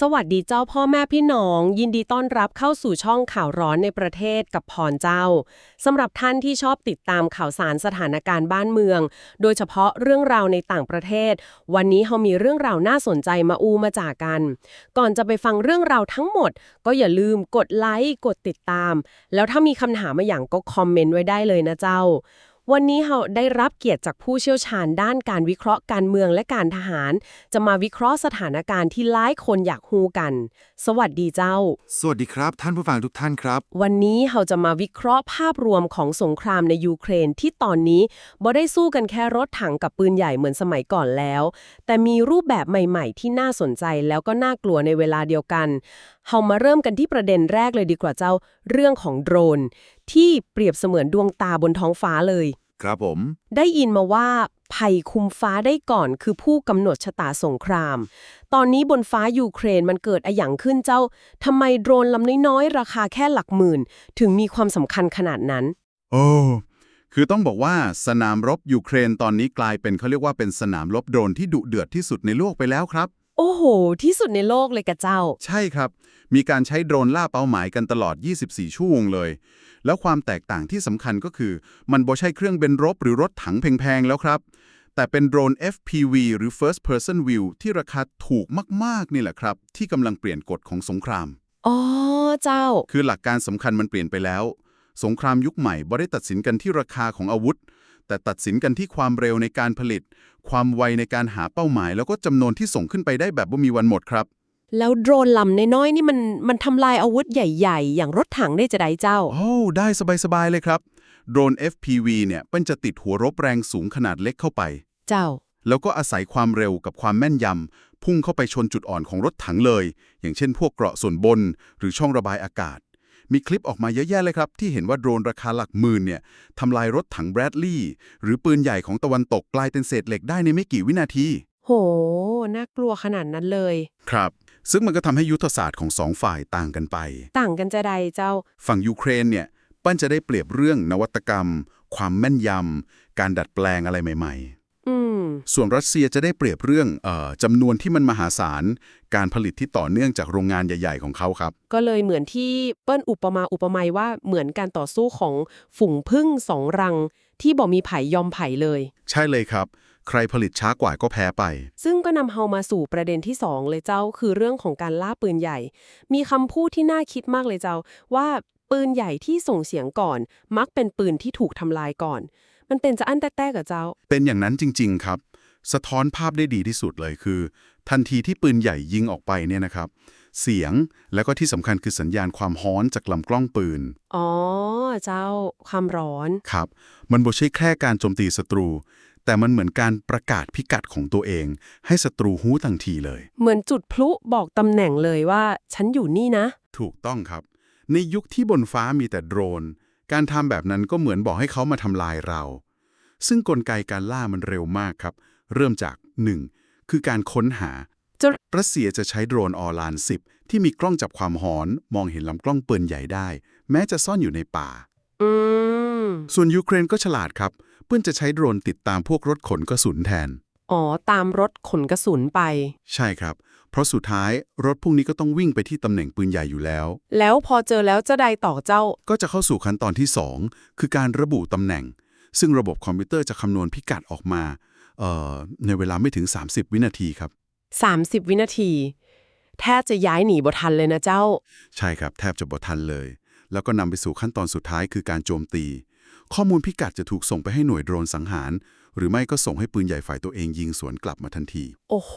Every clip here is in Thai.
สวัสดีเจ้าพ่อแม่พี่น้อง ยินดีต้อนรับเข้าสู่ช่องข่าวร้อนในประเทศกับพรเจ้าสำหรับท่านที่ชอบติดตามข่าวสารสถานการณ์บ้านเมือง โดยเฉพาะเรื่องราวในต่างประเทศ วันนี้เรามีเรื่องราวน่าสนใจมาอูมาจากกัน ก่อนจะไปฟังเรื่องราวทั้งหมด ก็อย่าลืมกดไลค์กดติดตาม แล้วถ้ามีคำถามมาอย่างก็คอมเมนต์ไว้ได้เลยนะเจ้า วันนี้เราได้รับเกียรติจากผู้เชี่ยวชาญด้านการวิเคราะห์การเมืองและการทหาร จะมาวิเคราะห์สถานการณ์ที่หลายคนอยากฮู้กัน สวัสดีเจ้า สวัสดีครับ ท่านผู้ฟังทุกท่านครับ วันนี้เราจะมาวิเคราะห์ภาพรวมของสงครามในยูเครนที่ตอนนี้บ่ได้สู้กันแค่รถถังกับปืนใหญ่เหมือนสมัยก่อนแล้ว แต่มีรูปแบบใหม่ ๆ ที่น่าสนใจแล้วก็น่ากลัวในเวลาเดียวกันเรามาเริ่มกันที่ประเด็นแรกเลยดีกว่าเจ้าเรื่องของโดรน ที่เปรียบเสมือนดวงตาบนท้องฟ้าเลย ครับผม ได้ยินมาว่าภัยคุมฟ้าได้ก่อนคือผู้กำหนดชะตาสงคราม ตอนนี้บนฟ้ายูเครนมันเกิดอะหยังขึ้นเจ้าทำไมโดรนลำน้อยๆ ราคาแค่หลักหมื่น ถึงมีความสำคัญขนาดนั้น โอ้คือต้องบอกว่าสนามรบยูเครนตอนนี้กลายเป็นเขาเรียกว่าเป็นสนามรบโดรนที่ดุเดือดที่สุดในโลกไปแล้วครับ โอ้โห ที่สุดในโลกเลยกะเจ้า ใช่ครับ มีการใช้โดรนล่าเป้าหมายกันตลอด 24 ชั่วโมงเลย แล้วความแตกต่างที่สำคัญก็คือ มันบ่ใช่เครื่องเบนรบหรือรถถังแพงๆแล้วครับ แต่เป็นโดรน FPV หรือ First Person View ที่ราคาถูกมากๆนี่แหละครับ ที่กำลังเปลี่ยนกฎของสงคราม อ๋อ เจ้า คือหลักการสำคัญมันเปลี่ยนไปแล้ว สงครามยุคใหม่บ่ได้ตัดสินกันที่ราคาของอาวุธ แต่ตัดสินกันที่ความเร็วในการผลิต ความไวในการหาเป้าหมาย แล้วก็จำนวนที่ส่งขึ้นไปได้แบบว่ามีวันหมดครับ แล้วโดรนลำน้อยๆนี่มันมันทำลายอาวุธใหญ่ๆ อย่างรถถังได้จะได้เจ้า โอ้ ได้สบายๆเลยครับ โดรน FPV เนี่ยเป็นจะติดหัวรบแรงสูงขนาดเล็กเข้าไป เจ้า แล้วก็อาศัยความเร็วกับความแม่นยำพุ่งเข้าไปชนจุดอ่อนของรถถังเลย อย่างเช่น พวกเกราะส่วนบน หรือช่องระบายอากาศ มีคลิปออกมาเยอะแยะเลยครับ ที่เห็นว่าโดรนราคาหลักหมื่นเนี่ยทำลายรถถังแบรดลีย์หรือปืนใหญ่ของตะวันตกกลายเป็นเศษเหล็กได้ในไม่กี่วินาที โห น่ากลัวขนาดนั้นเลย ครับ ซึ่งมันก็ทำให้ยุทธศาสตร์ของสองฝ่ายต่างกันไป ต่างกันจะใดเจ้า ฝั่งยูเครนเนี่ยปั้นจะได้เปรียบเรื่องนวัตกรรม ความแม่นยำการดัดแปลงอะไรใหม่อืมๆ ส่วนรัสเซียจะได้เปรียบเรื่องเออจำนวนที่มันมหาศาล การผลิตที่ต่อเนื่องจากโรงงานใหญ่ ๆ ของเขาครับ ก็เลยเหมือนที่เปิ้ลอุปมาอุปไมยว่าเหมือนการต่อสู้ของฝูงพึ่งสองรัง ที่บอกมีไผ่ยอมไผ่เลย ใช่เลยครับ ใครผลิตช้ากว่าก็แพ้ไป ซึ่งก็นำเฮามาสู่ประเด็นที่2เลยเจ้าคือเรื่องของการล่าปืนใหญ่ มีคำพูดที่น่าคิดมากเลยเจ้าว่าปืนใหญ่ที่ส่งเสียงก่อน มักเป็นปืนที่ถูกทำลายก่อน มันเป็นจะอั้นแต้ๆกับเจ้า เป็นอย่างนั้นจริง ๆ ครับ สะท้อนภาพได้ดีที่สุดเลยคือ ทันทีที่ปืนใหญ่ยิงออกไปเนี่ยนะครับ เสียงแล้วก็ที่สำคัญคือสัญญาณความฮ้อนจากลำกล้องปืน อ๋อ เจ้าความร้อน ครับ มันบ่ใช่แค่การโจมตีศัตรู แต่มันเหมือนการประกาศพิกัดของตัวเอง ให้ศัตรูหู้ทันทีเลย เหมือนจุดพลุบอกตำแหน่งเลยว่า ฉันอยู่นี่นะ ถูกต้องครับ ในยุคที่บนฟ้ามีแต่โดรน การทำแบบนั้นก็เหมือนบอกให้เขามาทำลายเรา ซึ่งกลไกการล่ามันเร็วมากครับ เริ่มจาก 1. คือการค้นหาจะรัสเซียจะใช้โดรนออลาน10 ที่มีกล้องจับความหอน มองเห็นลำกล้องปืนใหญ่ได้ แม้จะซ่อนอยู่ในป่าอืมส่วนยูเครนก็ฉลาดครับ เพื่อนจะใช้โดรนติดตามพวกรถขนกระสุนแทน อ๋อ ตามรถขนกระสุนไป ใช่ครับ เพราะสุดท้ายรถพวกนี้ก็ต้องวิ่งไปที่ตำแหน่งปืนใหญ่อยู่แล้ว แล้วพอเจอแล้วจะใดต่อเจ้า ก็จะเข้าสู่ขั้นตอนที่ 2 คือการระบุตำแหน่ง ซึ่งระบบคอมพิวเตอร์จะคำนวณพิกัดออกมาเอ่อในเวลาไม่ถึง 30 วินาทีครับ 30 วินาที แทบจะย้ายหนีบ่ทันเลยนะเจ้า ใช่ครับแทบจะบ่ทันเลย แล้วก็นำไปสู่ขั้นตอนสุดท้ายคือการโจมตี ข้อมูลพิกัดจะถูกส่งไปให้หน่วยโดรนสังหาร หรือไม่ก็ส่งให้ปืนใหญ่ฝ่ายตัวเองยิงสวนกลับมาทันที โอ้โห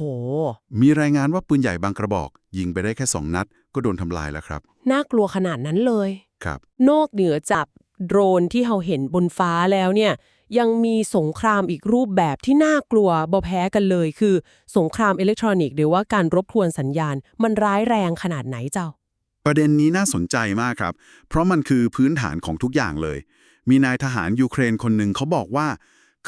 มีรายงานว่าปืนใหญ่บางกระบอก ยิงไปได้แค่2นัด ก็โดนทำลายแล้วครับ น่ากลัวขนาดนั้นเลย ครับ นอกเหนือจากโดรนที่เราเห็นบนฟ้าแล้วเนี่ย ยังมีสงครามอีกรูปแบบที่น่ากลัวบ่แพ้กันเลย คือสงครามอิเล็กทรอนิกส์หรือว่าการรบกวนสัญญาณ มันร้ายแรงขนาดไหนเจ้า ประเด็นนี้น่าสนใจมากครับ เพราะมันคือพื้นฐานของทุกอย่างเลย มีนายทหารยูเครนคนหนึ่งเขาบอกว่า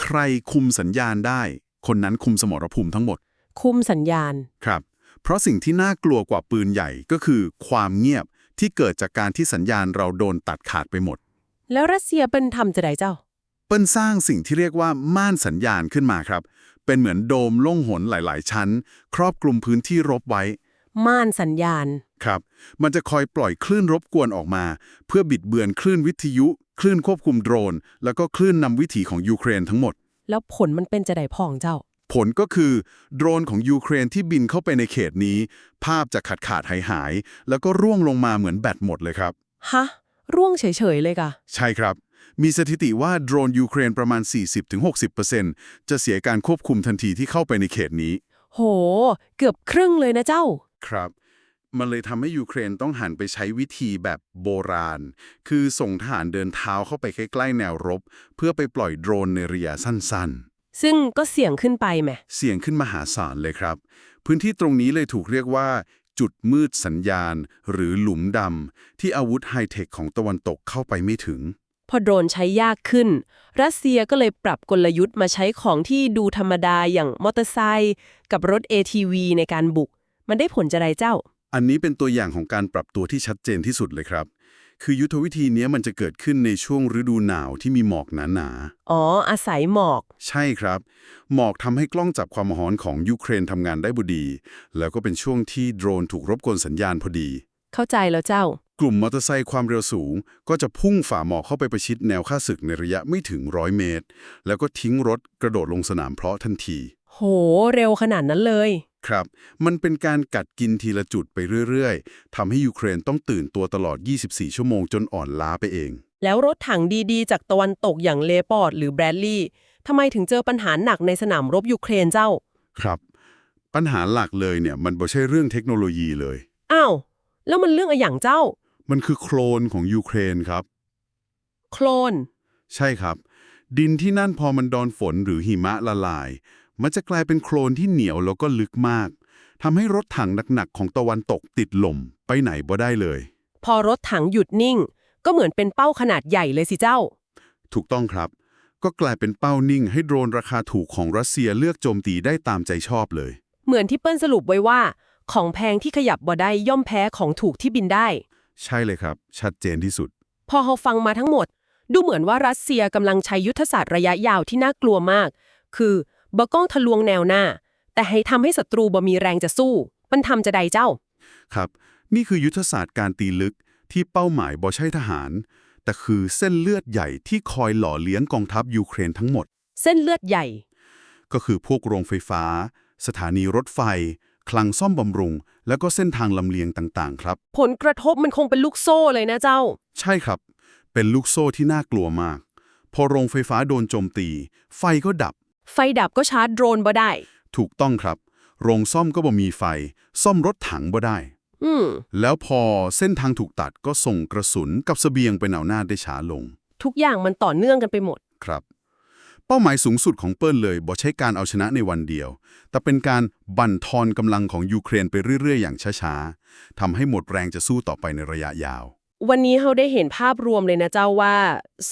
ใครคุมสัญญาณได้ คนนั้นคุมสมรภูมิทั้งหมด คุมสัญญาณ ครับ เพราะสิ่งที่น่ากลัวกว่าปืนใหญ่ก็คือความเงียบที่เกิดจากการที่สัญญาณเราโดนตัดขาดไปหมด แล้วรัสเซียเป็นทำจะไดเจ้า เปิ้ลสร้างสิ่งที่เรียกว่าม่านสัญญาณขึ้นมาครับ เป็นเหมือนโดมโล่งหนหลาย ๆ ชั้น ครอบคลุมพื้นที่รบไว้ ม่านสัญญาณ ครับ มันจะคอยปล่อยคลื่นรบกวนออกมา เพื่อบิดเบือนคลื่นวิทยุ คลื่นควบคุมโดรน แล้วก็คลื่นนำวิถีของยูเครนทั้งหมด แล้วผลมันเป็นจะไดพองเจ้า ผลก็คือ โดรนของยูเครนที่บินเข้าไปในเขตนี้ ภาพจะขาดขาดหายหายๆแล้วก็ร่วงลงมาเหมือนแบตหมดเลยครับ ฮะ ร่วงเฉยๆเลยกะใช่ครับ มีสถิติว่าโดรนยูเครนประมาณ 40-60%จะเสียการควบคุมทันทีที่เข้าไปในเขตนี้ โห เกือบครึ่งเลยนะเจ้า ครับ มันเลยทำให้ยูเครนต้องหันไปใช้วิธีแบบโบราณ คือส่งทหารเดินเท้าเข้าไปใกล้ๆแนวรบ เพื่อไปปล่อยโดรนในระยะสั้นซึ่งก็เสี่ยงขึ้นไปแหมๆเสี่ยงขึ้นมหาศาลเลยครับ พื้นที่ตรงนี้เลยถูกเรียกว่า จุดมืดสัญญาณ หรือหลุมดำที่อาวุธไฮเทคของตะวันตกเข้าไปไม่ถึง พอโดรนใช้ยากขึ้น รัสเซียก็เลยปรับกลยุทธ์มาใช้ของที่ดูธรรมดาอย่างมอเตอร์ไซค์กับรถ ATV ในการบุก มันได้ผลจะไรเจ้า อันนี้เป็นตัวอย่างของการปรับตัวที่ชัดเจนที่สุดเลยครับ คือยุทธวิธีนี้มันจะเกิดขึ้นในช่วงฤดูหนาวที่มีหมอกหนาอ๋อ อาศัยหมอก ๆ ใช่ครับ หมอกทำให้กล้องจับความร้อนของยูเครนทำงานได้บดี แล้วก็เป็นช่วงที่โดรนถูกรบกวนสัญญาณพอดี เข้าใจแล้วเจ้า กลุ่มมอเตอร์ไซค์ความเร็วสูง ก็จะพุ่งฝ่าหมอกเข้าไปประชิดแนวค่าศึกในระยะไม่ถึงร้อยเมตร แล้วก็ทิ้งรถกระโดดลงสนามเพลาะทันที โห เร็วขนาดนั้นเลย ครับ มันเป็นการกัดกินทีละจุดไปเรื่อยๆทำให้ยูเครนต้องตื่นตัวตลอด 24 ชั่วโมงจนอ่อนล้าไปเอง แล้วรถถังดีๆ จากตะวันตกอย่างเลปอร์ดหรือแบรดลีย์ทำไมถึงเจอปัญหาหนักในสนามรบยูเครนเจ้า ครับ ปัญหาหลักเลยเนี่ยมันไม่ใช่เรื่องเทคโนโลยีเลย อ้าว แล้วมันเรื่องอะไรอย่างเจ้า มันคือโคลนของยูเครนครับ โคลน ใช่ครับ ดินที่นั่นพอมันโดนฝนหรือหิมะละลาย มันจะกลายเป็นโคลนที่เหนียวแล้วก็ลึกมากทำให้รถถังหนักๆของตะวันตกติดลมไปไหนบ่ได้เลย พอรถถังหยุดนิ่ง ก็เหมือนเป็นเป้าขนาดใหญ่เลยสิเจ้า ถูกต้องครับ ก็กลายเป็นเป้านิ่งให้โดรนราคาถูกของรัสเซียเลือกโจมตีได้ตามใจชอบเลย เหมือนที่เปิ้ลสรุปไว้ว่า ของแพงที่ขยับบ่ได้ย่อมแพ้ของถูกที่บินได้ ใช่เลยครับ ชัดเจนที่สุด พอเราฟังมาทั้งหมด ดูเหมือนว่ารัสเซียกำลังใช้ยุทธศาสตร์ระยะยาวที่น่ากลัวมาก คือ บ่ก้องทะลวงแนวหน้า แต่ให้ทำให้ศัตรูบ่มีแรงจะสู้ มันทำจะใดเจ้า ครับ นี่คือยุทธศาสตร์การตีลึกที่เป้าหมายบ่ใช่ทหาร แต่คือเส้นเลือดใหญ่ที่คอยหล่อเลี้ยงกองทัพยูเครนทั้งหมด เส้นเลือดใหญ่ ก็คือพวกโรงไฟฟ้า สถานีรถไฟ คลังซ่อมบำรุง แล้วก็เส้นทางลำเลียงต่างๆ ครับ ผลกระทบมันคงเป็นลูกโซ่เลยนะเจ้า ใช่ครับ เป็นลูกโซ่ที่น่ากลัวมาก พอโรงไฟฟ้าโดนโจมตี ไฟก็ดับ ไฟดับก็ชาร์จโดรนบ่ได้ ถูกต้องครับ โรงซ่อมก็บ่มีไฟ ซ่อมรถถังบ่ได้ อืม แล้วพอเส้นทางถูกตัดก็ส่งกระสุนกับเสบียงไปแนวหน้าได้ช้าลง ทุกอย่างมันต่อเนื่องกันไปหมด ครับ เป้าหมายสูงสุดของเปิ้ลเลยบ่ใช่การเอาชนะในวันเดียว แต่เป็นการบั่นทอนกำลังของยูเครนไปเรื่อยๆ อย่างช้าๆทำให้หมดแรงจะสู้ต่อไปในระยะยาว วันนี้เราได้เห็นภาพรวมเลยนะเจ้าว่า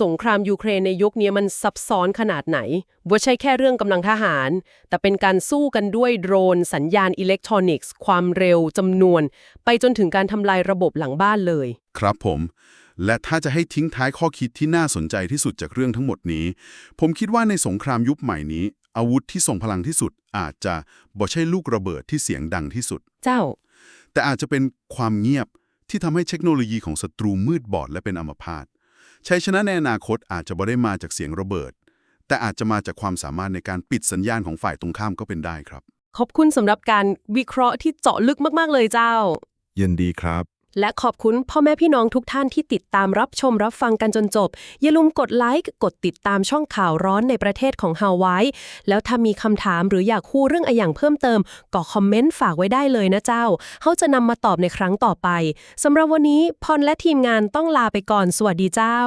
สงครามยูเครนในยุคนี้มันซับซ้อนขนาดไหนบ่ใช่แค่เรื่องกำลังทหาร แต่เป็นการสู้กันด้วยโดรน สัญญาณอิเล็กทรอนิกส์ ความเร็วจำนวน ไปจนถึงการทำลายระบบหลังบ้านเลย ครับผม และถ้าจะให้ทิ้งท้ายข้อคิดที่น่าสนใจที่สุดจากเรื่องทั้งหมดนี้ ผมคิดว่าในสงครามยุคใหม่นี้ อาวุธที่ทรงพลังที่สุด อาจจะบ่ใช่ลูกระเบิดที่เสียงดังที่สุด เจ้า แต่อาจจะเป็นความเงียบ ที่ทำให้เทคโนโลยีของศัตรูมืดบอดและเป็นอัมพาตชัยชนะในอนาคตอาจจะบ่ได้มาจากเสียงระเบิด แต่อาจจะมาจากความสามารถในการปิดสัญญาณของฝ่ายตรงข้ามก็เป็นได้ครับ ขอบคุณสำหรับการวิเคราะห์ที่เจาะลึกมาก ๆ เลยเจ้า ยินดีครับ และขอบคุณพ่อแม่พี่น้องทุกท่านที่ติดตามรับชมรับฟังกันจนจบ อย่าลืมกดไลค์ กดติดตามช่องข่าวร้อนในประเทศของฮาวาย แล้วถ้ามีคำถามหรืออยากคู่เรื่องอะไรอย่างเพิ่มเติม ก็คอมเมนต์ฝากไว้ได้เลยนะเจ้า เขาจะนำมาตอบในครั้งต่อไปสำหรับวันนี้พรและทีมงานต้องลาไปก่อน สวัสดีเจ้า